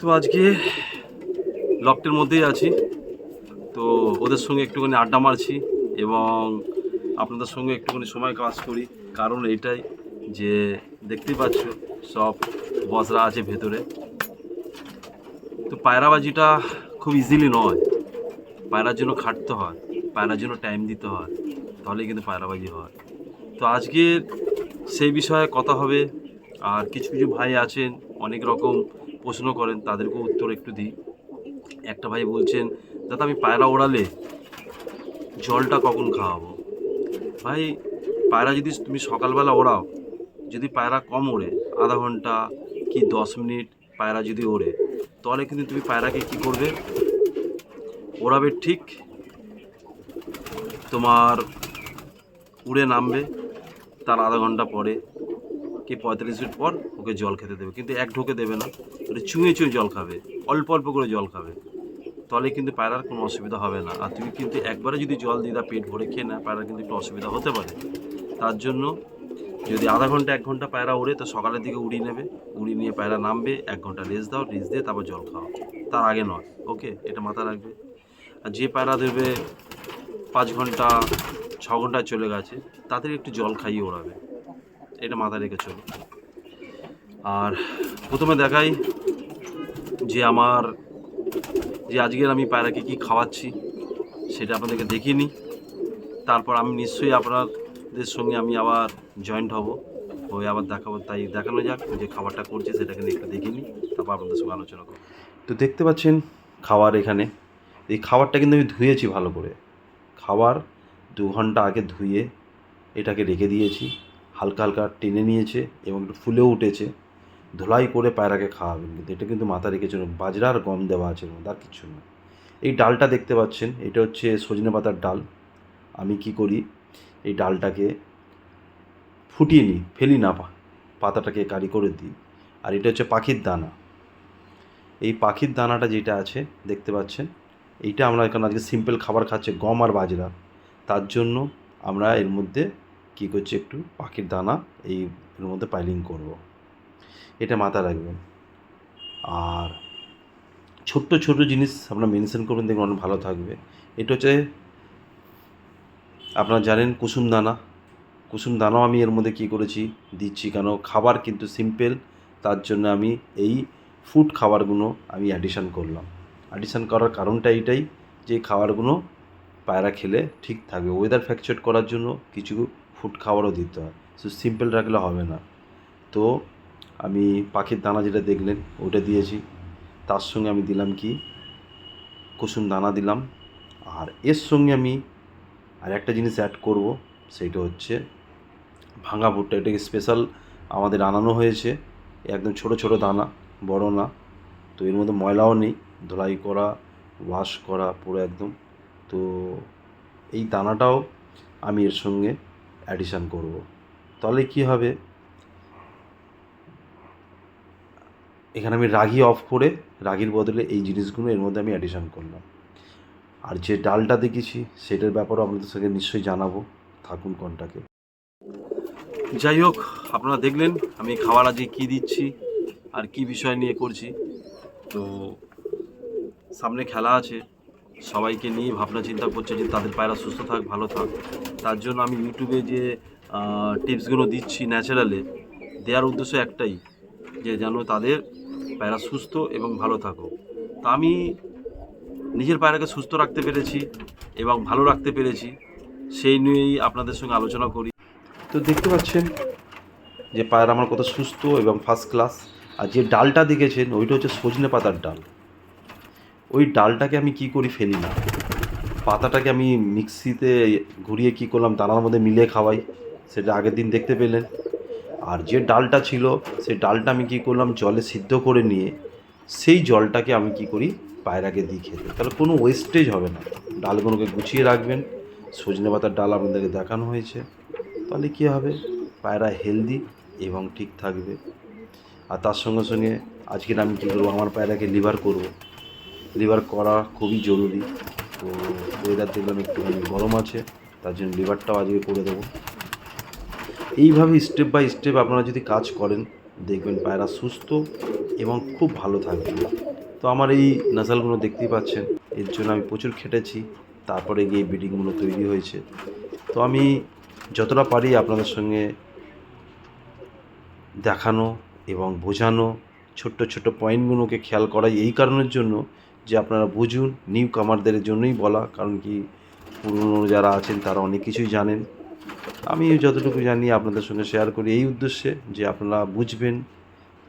তো আজকে লকটের মধ্যেই আছি। তো ওদের সঙ্গে একটুখানি আড্ডা মারছি এবং আপনাদের সঙ্গে একটুখানি সময় কাজ করি। কারণ এইটাই যে দেখতেই পাচ্ছ, সব বসরা আছে ভেতরে। তো পায়রাবাজিটা খুব ইজিলি নয়। পায়রার জন্য খাটতে হয়, পায়রার জন্য টাইম দিতে হয়, তাহলেই কিন্তু পায়রাবাজি হয়। তো আজকে সেই বিষয়ে কথা হবে। আর কিছু কিছু ভাই আছেন, অনেক রকম প্রশ্ন করেন, তাদেরকেও উত্তর একটু দিই। একটা ভাই বলছেন, দাদা, আমি পায়রা ওড়ালে জলটা কখন খাওয়াবো? ভাই, পায়রা যদি তুমি সকালবেলা ওড়াও, যদি পায়রা কম ওড়ে, আধা ঘণ্টা কি দশ মিনিট পায়রা যদি ওড়ে, তাহলে কিন্তু তুমি পায়রাকে কি করবে? ওড়াবে ঠিক তোমার উড়ে নামবে, তার আধা ঘণ্টা পরে। কি পঁয়তাল্লিশ মিনিট পর ওকে জল খেতে দেবে। কিন্তু এক ঢোকে দেবে না ওটা চুঁয়ে চুঁয়ে জল খাবে, অল্প অল্প করে জল খাবে। তাহলে কিন্তু পায়রার কোনো অসুবিধা হবে না। আর তুমি কিন্তু একবারে যদি জল দিয়ে দাও, পেট ভরে খেয়ে না পায়রার কিন্তু একটু অসুবিধা হতে পারে। তার জন্য যদি আধা ঘণ্টা, এক ঘণ্টা পায়রা ওড়ে, তো সকালের দিকে উড়িয়ে নেবে। উড়িয়ে নিয়ে পায়রা নামবে, এক ঘণ্টা রেস্ট দাও রেস্ট দিয়ে তারপর জল খাও। তার আগে নয় ওকে এটা মাথা রাখবে। আর যে পায়রা দেবে পাঁচ ঘণ্টা, ছ ঘন্টায় চলে গেছে তাদের একটু জল খাইয়ে ওড়াবে। এটা মাথায় রেখে চলো আর প্রথমে দেখাই যে আমার, যে আজকের আমি পায়রাকে কি খাওয়াচ্ছি, সেটা আপনাদেরকে দেখিয়ে নিই। তারপর আমি নিশ্চয়ই আপনাদের সঙ্গে আমি আবার জয়েন্ট হব, হয়ে আবার দেখাবো। তাই দেখানো যাক যে খাবারটা করছে সেটাকে একটু দেখিয়ে নিই, তারপর আপনাদের সঙ্গে আলোচনা করব। তো দেখতে পাচ্ছেন খাবার এখানে। এই খাবারটা কিন্তু আমি ধুয়েছি ভালো করে। খাবার দু ঘণ্টা আগে ধুয়ে এটাকে রেখে দিয়েছি। হালকা হালকা টেনে নিয়েছে এবং একটু ফুলেও উঠেছে। ধোলাই করে পায়রাকে খাওয়াবেন কিন্তু, এটা কিন্তু মাথা রেখে চলুন। বাজরা আর গম দেওয়া আছে মধ্যে, আর কিছু না। এই ডালটা দেখতে পাচ্ছেন, এটা হচ্ছে সজনে পাতার ডাল। আমি কি করি, এই ডালটাকে ফুটিয়ে নিই, ফেলি না পাতাটাকে কারি করে দিই। আর এটা হচ্ছে পাখির দানা। এই পাখির দানাটা যেটা আছে, দেখতে পাচ্ছেন, এইটা আমরা এখন আজকে সিম্পল খাবার খাচ্ছে গম আর বাজরা। তার জন্য আমরা এর মধ্যে কী করছি একটু? পাখির দানা এই এর মধ্যে পাইলিং করব। এটা মাথা রাখবেন। আর ছোট্ট ছোট জিনিস আপনারা মেনশন করবেন, দেখবেন অনেক ভালো থাকবে। এটা হচ্ছে আপনারা জানেন কুসুম দানা। কুসুম দানাও আমি এর মধ্যে কী করেছি, দিচ্ছি কেন? খাবার কিন্তু সিম্পল তার জন্য আমি এই ফুড খাবারগুলো আমি অ্যাডিশান করলাম। অ্যাডিশান করার কারণটা এইটাই যে খাবারগুলো পায়রা খেলে ঠিক থাকবে। ওয়েদার ফ্যাকচুয়েট করার জন্য কিছু ফুড খাবারও দিতে হয়। শুধু সিম্পল রাখলে হবে না। তো, আমি পাখির দানা যেটা দেখলেন ওটা দিয়েছি। তার সঙ্গে আমি দিলাম কি? কুসুম দানা দিলাম। আর এর সঙ্গে আমি আর একটা জিনিস অ্যাড করব সেইটা হচ্ছে ভাঙা ভুট্টা। এটাকে স্পেশাল আমাদের আনানো হয়েছে। একদম ছোট ছোট দানা, বড় না। তো, এর মধ্যে ময়লাও নেই। ধোলাই করা ওয়াশ করা, পুরো একদম। তো, এই দানাটাও আমি এর সঙ্গে অ্যাডিশান করব। তাহলে কি হবে? এখানে আমি রাগি অফ করে, রাগির বদলে এই জিনিসগুলো এর মধ্যে আমি অ্যাডিশান করলাম। আর যে ডালটা দেখেছি, সেটার ব্যাপারেও আপনাদের সঙ্গে নিশ্চয়ই জানাব। থাকুন কন্টাকে যাই হোক, আপনারা দেখলেন আমি খাবার আজকে কী দিচ্ছি আর কি বিষয় নিয়ে করছি। তো সামনে খেলা আছে। সবাইকে নিয়ে ভাবনা চিন্তা করছে যে তাদের পায়রা সুস্থ থাক, ভালো থাক। তার জন্য আমি ইউটিউবে যে টিপসগুলো দিচ্ছি ন্যাচারালে দেওয়ার উদ্দেশ্য একটাই, যে যেন তাদের পায়রা সুস্থ এবং ভালো থাকুক তা আমি নিজের পায়রাকে সুস্থ রাখতে পেরেছি এবং ভালো রাখতে পেরেছি, সেই নিয়েই আপনাদের সঙ্গে আলোচনা করি। তো দেখতে পাচ্ছেন যে পায়রা আমার কত সুস্থ এবং ফার্স্ট ক্লাস আর যে ডালটা দেখেছেন, ওইটা হচ্ছে সজনে পাতার ডাল। ওই ডালটাকে আমি কি করি ফেলি না। পাতাটাকে আমি মিক্সিতে ঘুরিয়ে কি করলাম, দানার মধ্যে মিলে খাওয়াই। সেটা আগের দিন দেখতে পেলেন। আর যে ডালটা ছিল, সেই ডালটা আমি কি করলাম, জলে সিদ্ধ করে নিয়ে সেই জলটাকে আমি কি করি, পায়রাকে দিই খেতে। তাহলে কোনো ওয়েস্টেজ হবে না। ডালগুলোকে গুছিয়ে রাখবেন। সজনে পাতার ডাল আপনাদেরকে দেখানো হয়েছে। তাহলে কী হবে? পায়রা হেলদি এবং ঠিক থাকবে। আর তার সঙ্গে সঙ্গে আজকের আমি কী করব, আমার পায়রাকে লিভার করব। লিভার করা খুবই জরুরি। তো ওয়েদার দেখলাম একটুখানি গরম আছে, তার জন্য লিভারটাও আজকে করে দেবো। এইভাবে স্টেপ বাই স্টেপ আপনারা যদি কাজ করেন, দেখবেন পায়রা সুস্থ এবং খুব ভালো থাকবে। তো আমার এই নাসালগুলো দেখতেই পাচ্ছেন, এর জন্য আমি প্রচুর খেটেছি, তারপরে গিয়ে বিডিংগুলো তৈরি হয়েছে। তো আমি যতটা পারি আপনাদের সঙ্গে দেখানো এবং বোঝানো, ছোট্ট ছোট্ট পয়েন্টগুলোকে খেয়াল করাই। এই কারণের জন্য যে আপনারা বুঝুন নিউ কামারদের জন্যই বলা, কারণ কি পুরনো যারা আছেন তারা অনেক কিছুই জানেন। আমি যতটুকু জানি আপনাদের সঙ্গে শেয়ার করি এই উদ্দেশ্যে যে আপনারা বুঝবেন,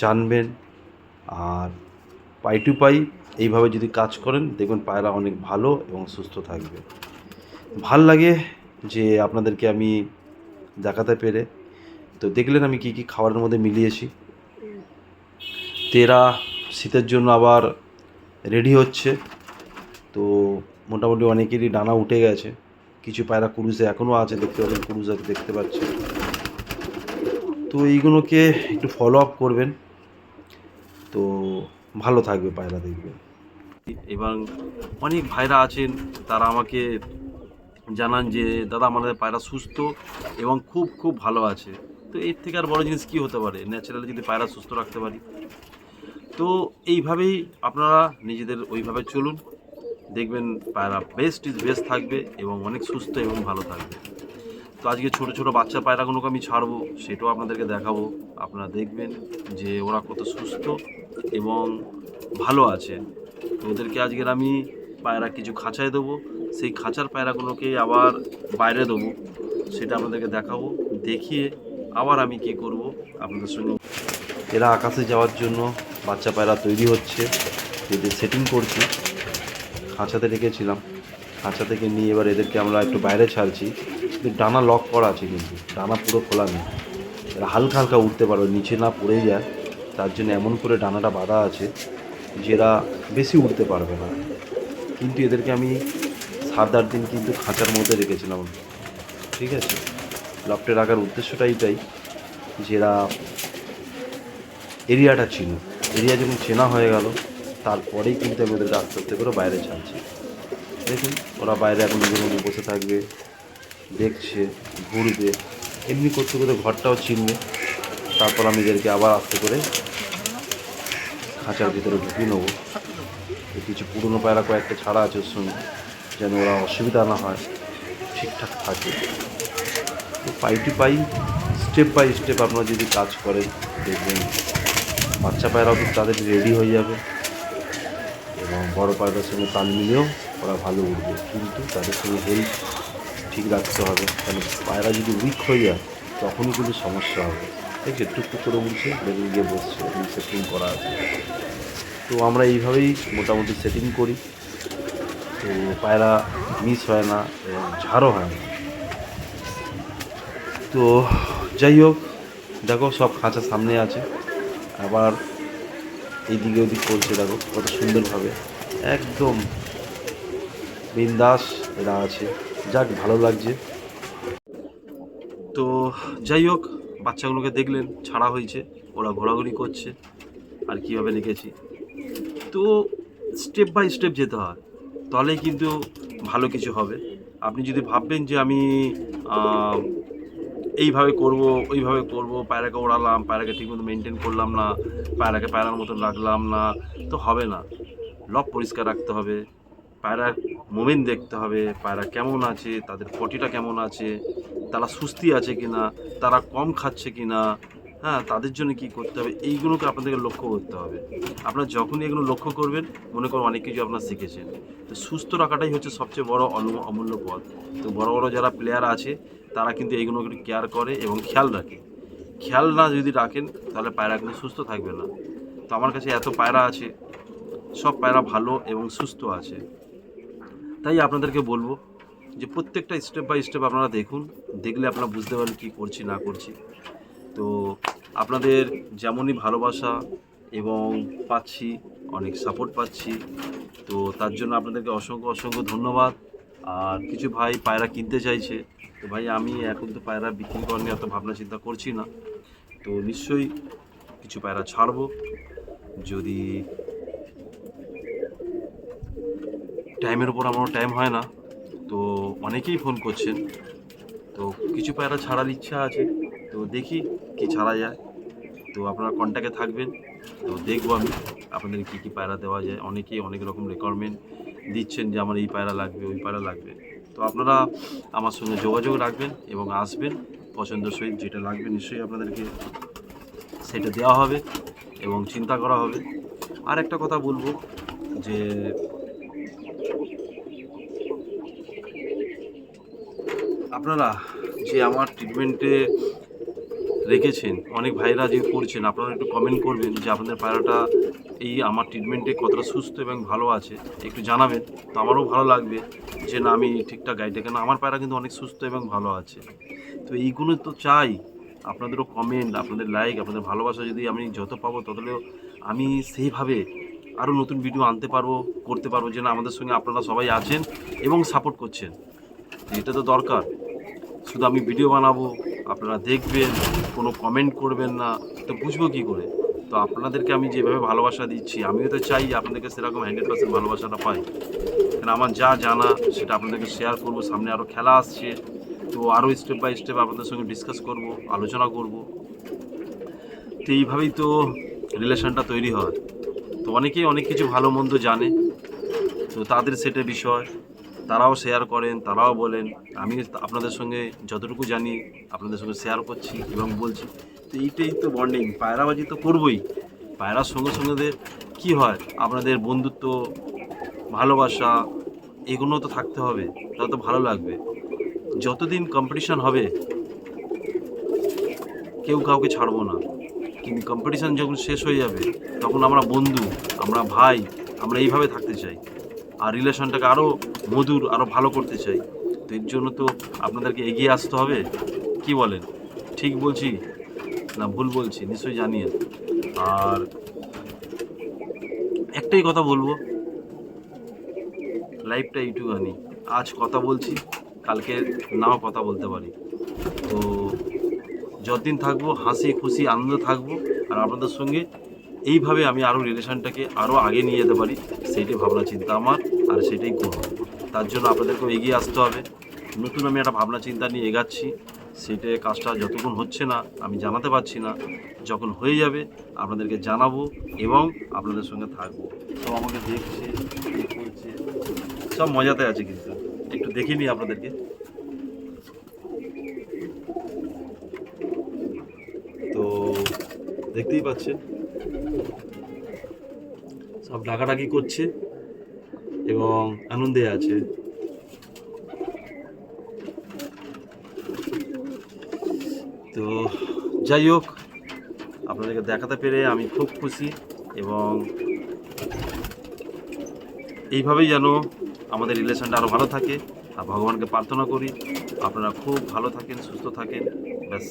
জানবেন, আর পাই টু পাই এইভাবে যদি কাজ করেন, দেখবেন পায়রা অনেক ভালো এবং সুস্থ থাকবে। ভালো লাগে যে আপনাদেরকে আমি দেখাতে পেরে। তো দেখলেন আমি কি কি খাবারের মধ্যে মিলিয়েছি। তেরা, শীতের জন্য আবার রেডি হচ্ছে। তো মোটামুটি অনেকেরই ডানা উঠে গেছে। কিছু পায়রা কুরুজে এখনও আছে, দেখতে পাচ্ছেন কুরুজ আছে দেখতে পাচ্ছেন। তো এইগুলোকে একটু ফলো আপ করবেন। তো ভালো থাকবে পায়রা দেখবেন। এবং অনেক ভাইরা আছেন, তারা আমাকে জানান যে, দাদা, আমাদের পায়রা সুস্থ এবং খুব খুব ভালো আছে। তো এর থেকে আর বড় জিনিস কী হতে পারে? ন্যাচারালি যদি পায়রা সুস্থ রাখতে পারি। তো এইভাবেই আপনারা নিজেদের ওইভাবে চলুন। দেখবেন পায়রা বেস্ট ইজ বেস্ট থাকবে এবং অনেক সুস্থ এবং ভালো থাকবে। তো আজকে ছোট ছোট বাচ্চা পায়রাগুলোকে আমি ছাড়বো, সেটাও আপনাদেরকে দেখাবো। আপনারা দেখবেন যে ওরা কত সুস্থ এবং ভালো আছে। ওদেরকে আজকের আমি পায়রা কিছু খাঁচায় দেবো। সেই খাঁচার পায়রাগুলোকে আবার বাইরে দেবো, সেটা আপনাদেরকে দেখাবো। দেখিয়ে আবার আমি কি করব আপনাদের সঙ্গে। এরা আকাশে যাওয়ার জন্য বাচ্চা পায়রা তৈরি হচ্ছে। এদের সেটিং করছি, খাঁচাতে রেখেছিলাম। খাঁচা থেকে নিয়ে এবার এদেরকে আমরা একটু বাইরে ছাড়ছি। কিন্তু ডানা লক করা আছে কিন্তু, ডানা পুরো খোলা নেই। এরা হালকা হালকা উঠতে পারবে, নিচে না পড়ে যায়। তার জন্য এমন করে ডানাটা বাঁধা আছে যে এরা বেশি উঠতে পারবে না। কিন্তু এদেরকে আমি সাত আট দিন কিন্তু খাঁচার মধ্যে রেখেছিলাম। ঠিক আছে? লফটে রাখার উদ্দেশ্যটা এইটাই যে এরা এরিয়াটা ছিল এরিয়া যখন চেনা হয়ে গেল, তারপরেই কিন্তু আমি ওদেরকে আস্তে আস্তে করে বাইরে ছাড়ছি। দেখুন, ওরা বাইরে এখন নিজের মধ্যে বসে থাকবে, দেখছে, ঘুরবে, এমনি করতে করতে ঘরটাও চিনবে। তারপর আমি এদেরকে আবার আস্তে করে খাঁচার ভিতরে ঢুকিয়ে নেব। কিছু পুরনো পায়রা কয়েকটা ছাড়া আছে ওর সঙ্গে, যেন ওরা অসুবিধা না হয়, ঠিকঠাক থাকে। তো পাই to pi, step by step আপনারা যদি কাজ করেন, দেখবেন বাচ্চা পায়রাও কিন্তু তাদের রেডি হয়ে যাবে। এবং বড় পায়রার সঙ্গে তাল মিলিয়েও ওরা ভালো উঠবে কিন্তু তাদের সঙ্গে হেলথ ঠিক রাখতে হবে। কারণ পায়রা যদি উইক হয়ে যায়, তখনই কিন্তু সমস্যা হবে। দেখছি টুকটুক করে উঠছে বেরিয়ে গিয়ে বসছে সেটিং করা আছে। তো আমরা এইভাবেই মোটামুটি সেটিং করি। তো পায়রা মিস হয় না এবং ঝাড়ও হয় না। তো যাই হোক, দেখো সব খাঁচা সামনে আছে। আবার এইদিকে ওদিক করছে, দেখো কত সুন্দরভাবে। একদম বিন্দাস এরা আছে। যাক, ভালো লাগছে। তো যাই হোক, বাচ্চাগুলোকে দেখলেন, ছাড়া হয়েছে। ওরা ঘোরাঘুরি করছে। আর কীভাবে লিখেছি তো স্টেপ বাই স্টেপ যেতে হয়। তাহলেই কিন্তু ভালো কিছু হবে। আপনি যদি ভাববেন যে আমি এইভাবে করব, ওইভাবে করব, পায়রাকে ওড়ালাম, পায়রাকে ঠিকমতো মেনটেন করলাম না, পায়রাকে পায়রার মতো রাখলাম না, তো হবে না। লক পরিষ্কার রাখতে হবে, পায়রার মোমেন্ট দেখতে হবে, পায়রা কেমন আছে, তাদের পটিটা কেমন আছে, তারা সুস্থি আছে কি না তারা কম খাচ্ছে কি না হ্যাঁ তাদের জন্য কি করতে হবে? এইগুলোকে আপনাদেরকে লক্ষ্য করতে হবে। আপনারা যখনই এগুলো লক্ষ্য করবেন, মনে করুন অনেক কিছু আপনারা শিখেছেন। তো সুস্থ রাখাটাই হচ্ছে সবচেয়ে বড় অমূল্য পথ। তো বড় বড় যারা প্লেয়ার আছে, তারা কিন্তু এইগুলো কেয়ার করে এবং খেয়াল রাখে। খেয়াল না যদি রাখেন, তাহলে পায়রা কিন্তু সুস্থ থাকবে না। তো আমার কাছে এত পায়রা আছে, সব পায়রা ভালো এবং সুস্থ আছে। তাই আপনাদেরকে বলব যে প্রত্যেকটা স্টেপ বাই স্টেপ আপনারা দেখুন, দেখলে আপনারা বুঝতে পারেন কী করছি, না করছি। তো আপনাদের যেমনই ভালোবাসা এবং পাচ্ছি, অনেক সাপোর্ট পাচ্ছি, তো তার জন্য আপনাদেরকে অসংখ্য অসংখ্য ধন্যবাদ। আর কিছু ভাই পায়রা কিনতে চাইছে, তো ভাই আমি এখন তো পায়রা বিক্রি করার নিয়ে এত ভাবনা চিন্তা করছি না। তো নিশ্চয়ই কিছু পায়রা ছাড়বো, যদি টাইমের উপর আমার টাইম হয় না, তো অনেকেই ফোন করছেন। তো কিছু পায়রা ছাড়ার ইচ্ছা আছে। তো দেখি কি ছাড়া যায়। তো আপনারা কন্ট্যাক্টে থাকবেন। তো দেখব আমি আপনাদের কী কী পায়রা দেওয়া যায়। অনেকেই অনেক রকম রেকোয়ারমেন্ট দিচ্ছেন যে আমার এই পায়রা লাগবে, ওই পায়রা লাগবে। তো আপনারা আমার সঙ্গে যোগাযোগ রাখবেন এবং আসবেন পছন্দ সহিত, যেটা লাগবে নিশ্চয়ই আপনাদেরকে সেটা দেওয়া হবে এবং চিন্তা করা হবে। আর একটা কথা বলব যে আপনারা যে আমার ট্রিটমেন্টে রেখেছেন, অনেক ভাইরা যে করছেন, আপনারা একটু কমেন্ট করবেন যে আপনাদের পায়রাটা এই আমার ট্রিটমেন্টে কতটা সুস্থ এবং ভালো আছে, একটু জানাবেন। তো আমারও ভালো লাগবে যে না, আমি ঠিকঠাক গাইডে কেন আমার পায়রা কিন্তু অনেক সুস্থ এবং ভালো আছে। তো এইগুলো তো চাই, আপনাদেরও কমেন্ট আপনাদের লাইক আপনাদের ভালোবাসা যদি আমি যত পাবো ততলেও আমি সেইভাবে আরও নতুন ভিডিও আনতে পারব, করতে পারব যে না, আমাদের সঙ্গে আপনারা সবাই আছেন এবং সাপোর্ট করছেন। এটা তো দরকার। শুধু আমি ভিডিও বানাবো, আপনারা দেখবেন। কোনো কমেন্ট করবেন না, তো বুঝব কী করে? তো আপনাদেরকে আমি যেভাবে ভালোবাসা দিচ্ছি, আমিও তো চাই আপনাদেরকে সেরকম হান্ড্রেড পার্সেন্ট ভালোবাসাটা পাই। কারণ আমার যা জানা সেটা আপনাদেরকে শেয়ার করব, সামনে আরও খেলা আসছে, তো আরও স্টেপ বাই স্টেপ আপনাদের সঙ্গে ডিসকাস করব, আলোচনা করব। তো এইভাবেই তো রিলেশনটা তৈরি হয়। তো অনেকেই অনেক কিছু ভালো মন্দ জানে, তো তাদের সেটা বিষয় তারাও শেয়ার করেন, তারাও বলেন, আমি আপনাদের সঙ্গে যতটুকু জানি আপনাদের সঙ্গে শেয়ার করছি এবং বলছি। তো এইটাই তো বন্ডিং পায়রাবাজি তো করবই। পায়রার সঙ্গে সঙ্গে কী হয়, আপনাদের বন্ধুত্ব, ভালোবাসা, এগুলো তো থাকতে হবে তাহলে তো ভালো লাগবে। যতদিন কম্পিটিশান হবে, কেউ কাউকে ছাড়বো না। কিন্তু কম্পিটিশান যখন শেষ হয়ে যাবে, তখন আমরা বন্ধু, আমরা ভাই, আমরা এইভাবে থাকতে চাই। আর রিলেশনটাকে আরও মধুর আরও ভালো করতে চাই, তো এর জন্য তো আপনাদেরকে এগিয়ে আসতে হবে। কি বলেন? ঠিক বলছি? না, ভুল বলছি, নিশ্চয়ই জানিয়ে আর একটাই কথা বলব লাইফটা এইটুখানি। আজ কথা বলছি, কালকে নাও কথা বলতে পারি। তো যতদিন থাকব, হাসি, খুশি, আনন্দ থাকব, আর আপনাদের সঙ্গে এইভাবে আমি আরও রিলেশনটাকে আরও আগে নিয়ে যেতে পারি, সেইটাই ভাবনা, চিন্তা আমার, আর সেটাই করব। তার জন্য আপনাদেরকেও এগিয়ে আসতে হবে। নতুন আমি একটা ভাবনা চিন্তা নিয়ে এগাচ্ছি। সেইটা কাজটা যতক্ষণ হচ্ছে না, আমি জানাতে পারছি না। যখন হয়ে যাবে, আপনাদেরকে জানাব এবং আপনাদের সঙ্গে থাকব। সব আমাকে দেখছে সব মজাতে আছে কিন্তু। একটু দেখে নিই আপনাদেরকে। তো দেখতেই পাচ্ছেন। সব ডাকাডাকি করছে। এবং আনন্দে আছে। তো যাই হোক, আপনাদেরকে দেখাতে পেরে আমি খুব খুশি এবং এইভাবেই যেন আমাদের রিলেশনটা আরও ভালো থাকে। আর ভগবানকে প্রার্থনা করি, আপনারা খুব ভালো থাকেন, সুস্থ থাকেন। ব্যাস।